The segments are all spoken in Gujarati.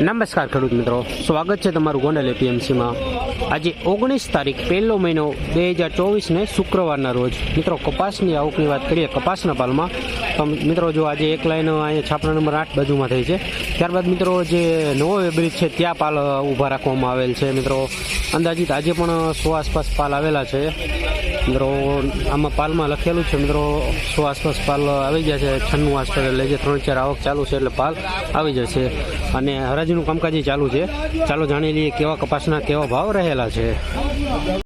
નમસ્કાર ખેડૂત મિત્રો. સ્વાગત છે તમારું ગોંડલ એપીએમસીમાં. આજે ઓગણીસ તારીખ, પહેલો મહિનો બે હજાર ચોવીસને શુક્રવારના રોજ. મિત્રો, કપાસની આવકની વાત કરીએ, કપાસના પાલમાં તો મિત્રો, જો આજે એક લાઈન અહીંયા છાપરા નંબર આઠ બાજુમાં થઈ છે. ત્યારબાદ મિત્રો, જે નવો વેબ્રિજ છે, ત્યાં પાલ ઊભા રાખવામાં આવેલ છે. મિત્રો, અંદાજિત આજે પણ સો આસપાસ પાલ આવેલા છે. મિત્રો, આમાં પાલમાં લખેલું છે મિત્રો સો આસપાસ પાલ આવી ગયા છે? છન્નું આસપાસ એટલે જે ત્રણ ચાર આવક ચાલુ છે એટલે પાલ આવી જશે. અને હરાજીનું કામકાજ ચાલુ છે. ચાલો જાણી લઈએ કેવા કપાસના કેવા ભાવ રહેલા છે.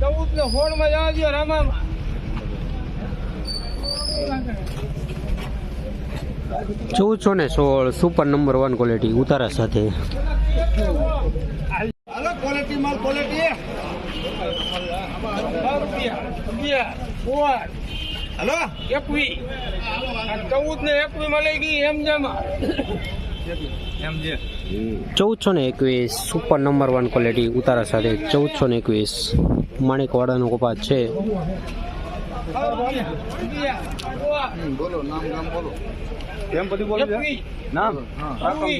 ચૌદ ને હોળમાં જવા દો ચૌદસો ને? સોળ સુપર નંબર વન ક્વોલિટી ઉતારા સાથે. હાલો ક્વોલિટી માલ હાલો? એકવી. ચૌદ ને એકવી મળી ગઈ એમ જમા. ચૌદસો ને એકવીસ સુપર નંબર વન ક્વોલિટી ઉતારા સાથે ચૌદસો ને એકવીસ માણેકવાડાનો કપાસ છે. બોલો નામ નામ? બોલો કેમ બધી બોલો નામ એકવી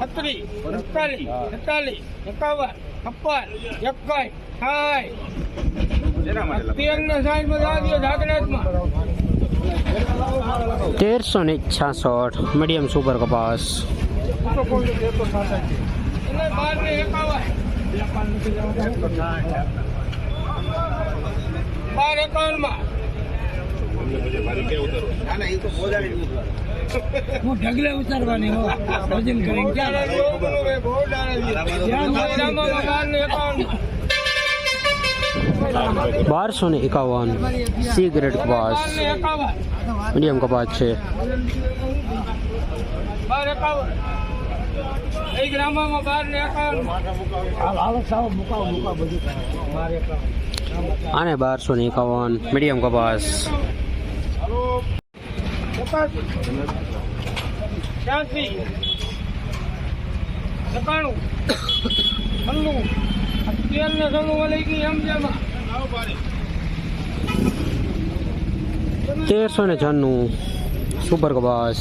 છત્રીસ. એકતાલીસ. એકતાલીસ એકાવન. છપ્પન. એકાઈ સાઠ. તેર ને સાઠમાં જવા દો જાગરાતમાં તેરસો ને છાસઠ મીડિયમ સુપર કપાસ અને બાર ને એકાવન બાર એકાવનમાં ના ના એ તો બોજાડી હું ઢગલે ઉતારવાની વજન કરી બાર ને એકાવન બારસો ને એકાવન. સી ગ્રેડ કપાસ. મીડિયમ કપાસ છે. આને બારસો ને એકાવન. મીડિયમ કપાસ. સકાણું તેર ને છન્નું મળી ગઈ એમ જેમાં તેરસો ને છન્નું. સુપર કપાસ.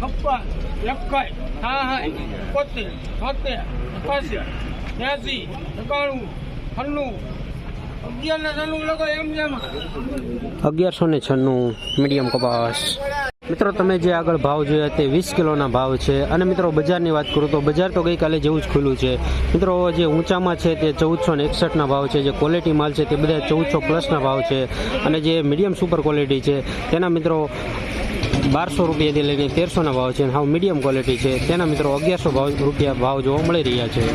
છપ્પન એકાઈ હા એકોતેર છોતેર એકાસી ત્યાંસી એકાણું છન્નું. અગિયાર ને છન્નું લોકો એમ જેમાં. અગિયારસો ને છન્નું મીડિયમ કપાસ. મિત્રો, તમે જે આગળ ભાવ જોયા તે વીસ કિલોના ભાવ છે. અને મિત્રો, બજારની વાત કરું તો બજાર તો ગઈકાલે જેવું જ ખુલ્લું છે. મિત્રો, જે ઊંચામાં છે તે ચૌદસો ને એકસઠના ભાવ છે. જે ક્વોલિટી માલ છે તે બધા ચૌદસો પ્લસના ભાવ છે. અને જે મીડિયમ સુપર ક્વોલિટી છે તેના મિત્રો બારસો રૂપિયાથી લઈને તેરસોના ભાવ છે. અને હાવ મીડિયમ ક્વોલિટી છે. તેના મિત્રો અગિયારસો ભાવ રૂપિયા ભાવ જોવા મળી રહ્યા છે.